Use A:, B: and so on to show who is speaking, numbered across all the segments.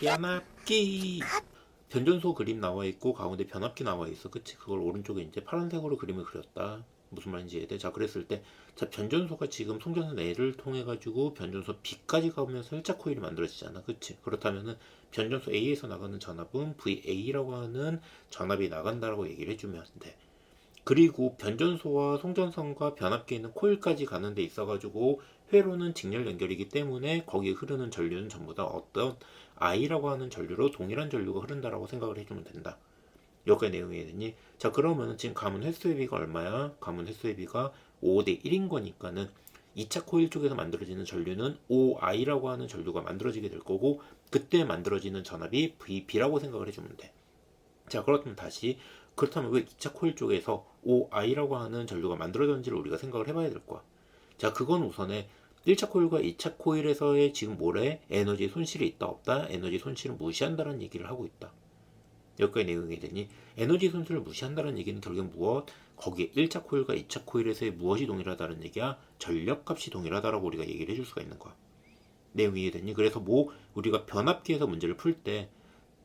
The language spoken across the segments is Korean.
A: 변압기. 변전소 그림 나와 있고 가운데 변압기 나와 있어. 그치? 그걸 오른쪽에 이제 파란색으로 그림을 그렸다. 무슨 말인지 이해돼? 자 그랬을 때 자 변전소가 지금 송전선 A를 통해 가지고 변전소 B까지 가면서 일자 코일이 만들어지잖아. 그치? 그렇다면은 변전소 A에서 나가는 전압은 VA라고 하는 전압이 나간다라고 얘기를 해주면 돼. 그리고 변전소와 송전선과 변압기에 있는 코일까지 가는 데 있어 가지고 회로는 직렬 연결이기 때문에 거기에 흐르는 전류는 전부 다 어떤 I라고 하는 전류로 동일한 전류가 흐른다라고 생각을 해주면 된다. 여기까지 내용이 되니 자 그러면 지금 가문 횟수의 비가 얼마야? 가문 횟수의 비가 5대 1인 거니까는 2차 코일 쪽에서 만들어지는 전류는 OI라고 하는 전류가 만들어지게 될 거고 그때 만들어지는 전압이 VB라고 생각을 해주면 돼. 자 그렇다면 다시 그렇다면 왜 2차 코일 쪽에서 OI라고 하는 전류가 만들어졌는지를 우리가 생각을 해봐야 될 거야. 자 그건 우선에 1차 코일과 2차 코일에서의 지금 뭐래? 에너지 손실이 있다 없다? 에너지 손실을 무시한다는 얘기를 하고 있다. 여기까지 내용이 되니 에너지 손실을 무시한다는 얘기는 결국 무엇? 거기에 1차 코일과 2차 코일에서의 무엇이 동일하다는 얘기야? 전력값이 동일하다라고 우리가 얘기를 해줄 수가 있는 거야. 내용이 이해되니? 그래서 뭐 우리가 변압기에서 문제를 풀 때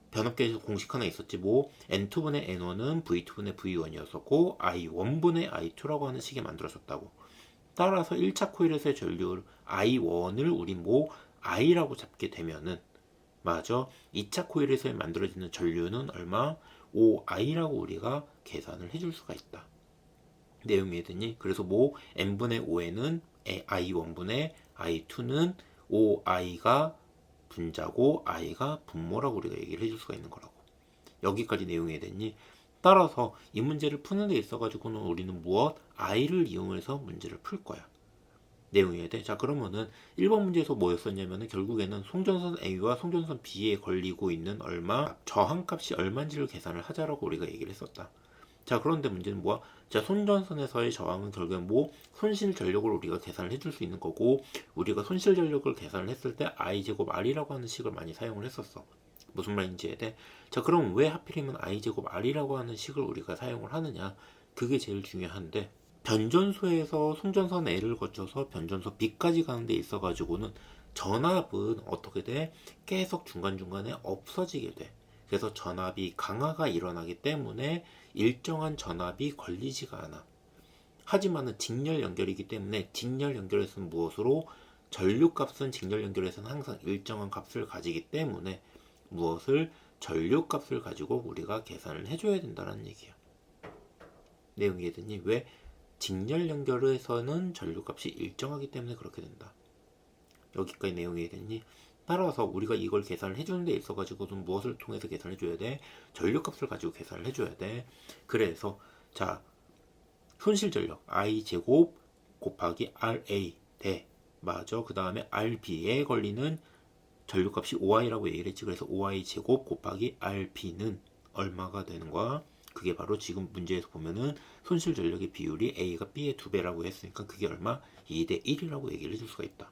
A: 변압기에서 공식 하나 있었지 뭐 N2분의 N1은 V2분의 V1이었었고 I1분의 I2라고 하는 식이 만들어졌다고. 따라서 1차 코일에서의 전류 I1을 우리 뭐 I라고 잡게 되면은 맞아 2차 코일에서 만들어지는 전류는 얼마? OI라고 우리가 계산을 해줄 수가 있다. 내용이 이해되니? 그래서 뭐 n분의 5에는 I1분의 I2는 OI가 분자고 I가 분모라고 우리가 얘기를 해줄 수가 있는 거라고. 여기까지 내용이 되니 따라서 이 문제를 푸는 데 있어 가지고는 우리는 무엇? I를 이용해서 문제를 풀 거야. 내용이어야 돼. 자, 그러면은 1번 문제에서 뭐였었냐면은 결국에는 송전선 A와 송전선 B에 걸리고 있는 얼마, 저항값이 얼마인지를 계산을 하자라고 우리가 얘기를 했었다. 자, 그런데 문제는 뭐야? 자, 손전선에서의 저항은 결국엔 뭐 손실 전력을 우리가 계산을 해줄 수 있는 거고, 우리가 손실 전력을 계산을 했을 때 I 제곱 R이라고 하는 식을 많이 사용을 했었어. 무슨 말인지 이해돼? 네. 자, 그럼 왜 하필이면 I 제곱 R이라고 하는 식을 우리가 사용을 하느냐? 그게 제일 중요한데, 변전소에서 송전선 L을 거쳐서 변전소 B까지 가는 데 있어 가지고는 전압은 어떻게 돼? 계속 중간중간에 없어지게 돼. 그래서 전압이 강화가 일어나기 때문에 일정한 전압이 걸리지가 않아. 하지만은 직렬 연결이기 때문에 직렬 연결에서는 무엇으로 전류 값은 직렬 연결에서는 항상 일정한 값을 가지기 때문에 무엇을 전류값을 가지고 우리가 계산을 해줘야 된다는 얘기야. 내용이 이해되니? 왜? 직렬 연결에서는 전류값이 일정하기 때문에 그렇게 된다. 여기까지 내용이 이해되니? 따라서 우리가 이걸 계산을 해주는 데 있어가지고는 무엇을 통해서 계산을 해줘야 돼? 전류값을 가지고 계산을 해줘야 돼. 그래서 자 손실 전력 I 제곱 곱하기 RA 대 맞아. 그 다음에 RB에 걸리는 전류값이 5i라고 얘기를 했지. 그래서 5i 제곱 곱하기 RB는 얼마가 되는 거야? 그게 바로 지금 문제에서 보면은 손실 전력의 비율이 A가 B의 두 배라고 했으니까 그게 얼마? 2대 1이라고 얘기를 해줄 수가 있다.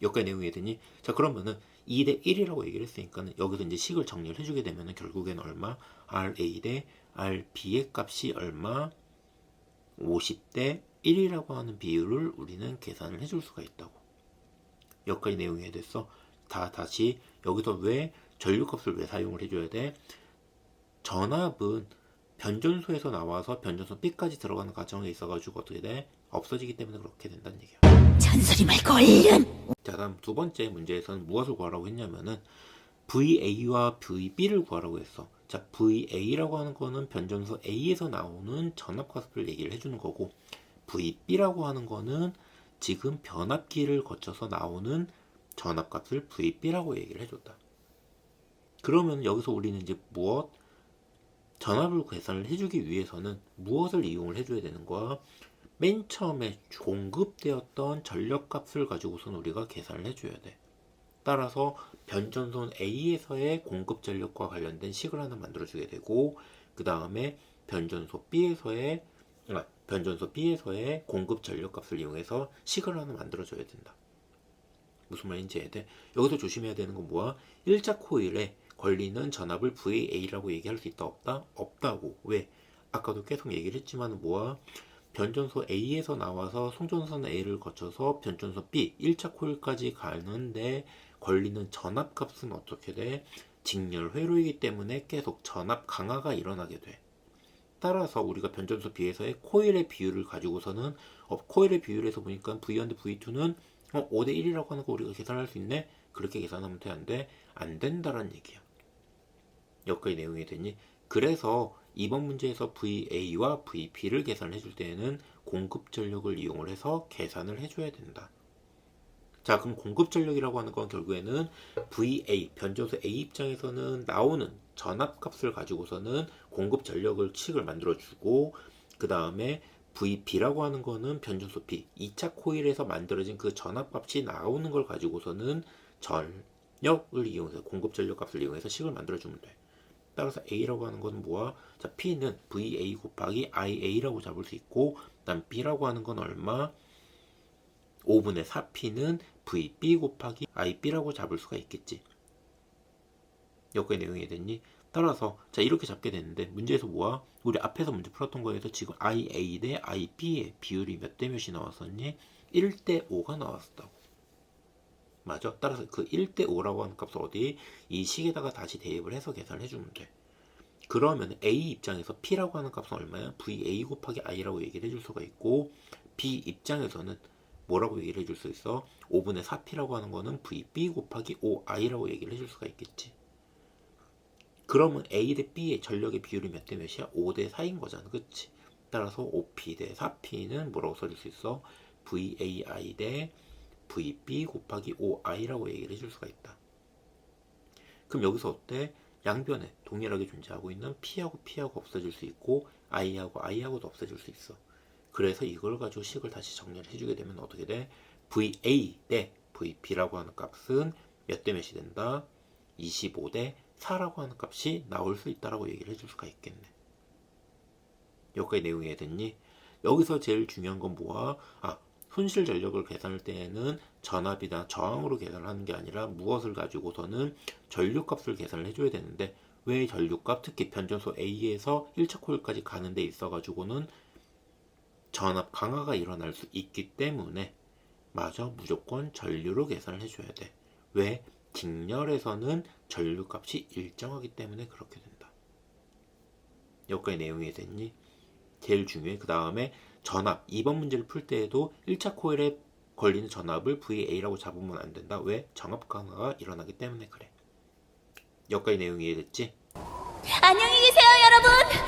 A: 여기까지 내용이 되니 자 그러면은 2대 1이라고 얘기를 했으니까는 여기서 이제 식을 정리를 해주게 되면은 결국엔 얼마? RA 대 RB의 값이 얼마? 50대 1이라고 하는 비율을 우리는 계산을 해줄 수가 있다고. 여기까지 내용이 됐어. 다 다시 여기서 왜 전류값을 왜 사용을 해줘야 돼? 전압은 변전소에서 나와서 변전소 B까지 들어가는 과정에 있어가지고 어떻게 돼? 없어지기 때문에 그렇게 된다는 얘기야.
B: 잔소리 말고 얼른
A: 자, 다음 두 번째 문제에서는 무엇을 구하라고 했냐면은 VA와 VB를 구하라고 했어. 자, VA라고 하는 거는 변전소 A에서 나오는 전압값을 얘기를 해주는 거고, VB라고 하는 거는 지금 변압기를 거쳐서 나오는 전압값을 VB라고 얘기를 해줬다. 그러면 여기서 우리는 이제 무엇? 전압을 계산을 해주기 위해서는 무엇을 이용을 해줘야 되는 거야? 맨 처음에 공급되었던 전력값을 가지고선 우리가 계산을 해줘야 돼. 따라서 변전선 A에서의 공급 전력과 관련된 식을 하나 만들어주게 되고, 그 다음에 변전소 B에서의 아, 변전소 B에서의 공급 전력값을 이용해서 식을 하나 만들어줘야 된다. 무슨 말인지 해야 돼? 여기서 조심해야 되는 건 뭐야? 1차 코일에 걸리는 전압을 VA라고 얘기할 수 있다 없다? 없다고. 왜? 아까도 계속 얘기를 했지만 뭐야? 변전소 A에서 나와서 송전선 A를 거쳐서 변전소 B 1차 코일까지 가는데 걸리는 전압 값은 어떻게 돼? 직렬 회로이기 때문에 계속 전압 강화가 일어나게 돼. 따라서 우리가 변전소 B에서의 코일의 비율을 가지고서는 어, 코일의 비율에서 보니까 V1 대 V2는 어, 5대 1이라고 하는 거 우리가 계산할 수 있네? 그렇게 계산하면 되는데 안 된다는 얘기야. 여기까지 내용이 되니 그래서 이번 문제에서 VA와 VB를 계산해 줄 때에는 공급 전력을 이용을 해서 계산을 해줘야 된다. 자, 그럼 공급 전력이라고 하는 건 결국에는 VA, 변전소 A 입장에서는 나오는 전압 값을 가지고서는 공급 전력을 칙을 만들어주고, 그 다음에 VB라고 하는 거는 변전소 B, 2차 코일에서 만들어진 그 전압값이 나오는 걸 가지고서는 전력을 이용해서, 공급 전력 값을 이용해서 식을 만들어 주면 돼. 따라서 A라고 하는 것은 뭐야? 자, P는 VA 곱하기 IA라고 잡을 수 있고, 난 B라고 하는 건 얼마? 5분의 4P는 VB 곱하기 IB라고 잡을 수가 있겠지. 여기까지 내용이 됐니? 따라서 자 이렇게 잡게 되는데 문제에서 뭐야? 우리 앞에서 문제 풀었던 거에서 지금 IA 대 IB의 비율이 몇 대 몇이 나왔었니? 1대 5가 나왔었다고. 맞아? 따라서 그 1대 5라고 하는 값을 어디? 이 식에다가 다시 대입을 해서 계산해 주면 돼. 그러면 A 입장에서 P라고 하는 값은 얼마야? VA 곱하기 I라고 얘기를 해줄 수가 있고 B 입장에서는 뭐라고 얘기를 해줄 수 있어? 5분의 4P라고 하는 거는 VB 곱하기 5I라고 얘기를 해줄 수가 있겠지. 그러면 A 대 B의 전력의 비율이 몇 대 몇이야? 5 대 4인 거잖아. 그치? 따라서 5P 대 4P는 뭐라고 써줄 수 있어? VAI 대 VB 곱하기 5I라고 얘기를 해줄 수가 있다. 그럼 여기서 어때? 양변에 동일하게 존재하고 있는 P하고 P하고 없어질 수 있고 I하고 I하고도 없어질 수 있어. 그래서 이걸 가지고 식을 다시 정리를 해주게 되면 어떻게 돼? VA 대 VB라고 하는 값은 몇 대 몇이 된다? 25 대 4라고 하는 값이 나올 수 있다라고 얘기를 해줄 수가 있겠네. 여기까지 내용이 이해됐니? 여기서 제일 중요한 건 뭐야? 아, 손실 전력을 계산할 때에는 전압이나 저항으로 계산을 하는 게 아니라 무엇을 가지고서는 전류값을 계산을 해줘야 되는데 왜 전류값 특히 변전소 A에서 1차 코일까지 가는 데 있어가지고는 전압 강화가 일어날 수 있기 때문에 맞아 무조건 전류로 계산을 해줘야 돼. 왜? 직렬에서는 전류값이 일정하기 때문에 그렇게 된다. 여기까지 내용이 됐니? 제일 중요해. 그 다음에 전압. 2번 문제를 풀 때에도 1차 코일에 걸리는 전압을 VA라고 잡으면 안 된다. 왜? 전압 강화가 일어나기 때문에 그래. 여기까지 내용이 이해됐지?
B: 안녕히 계세요, 여러분.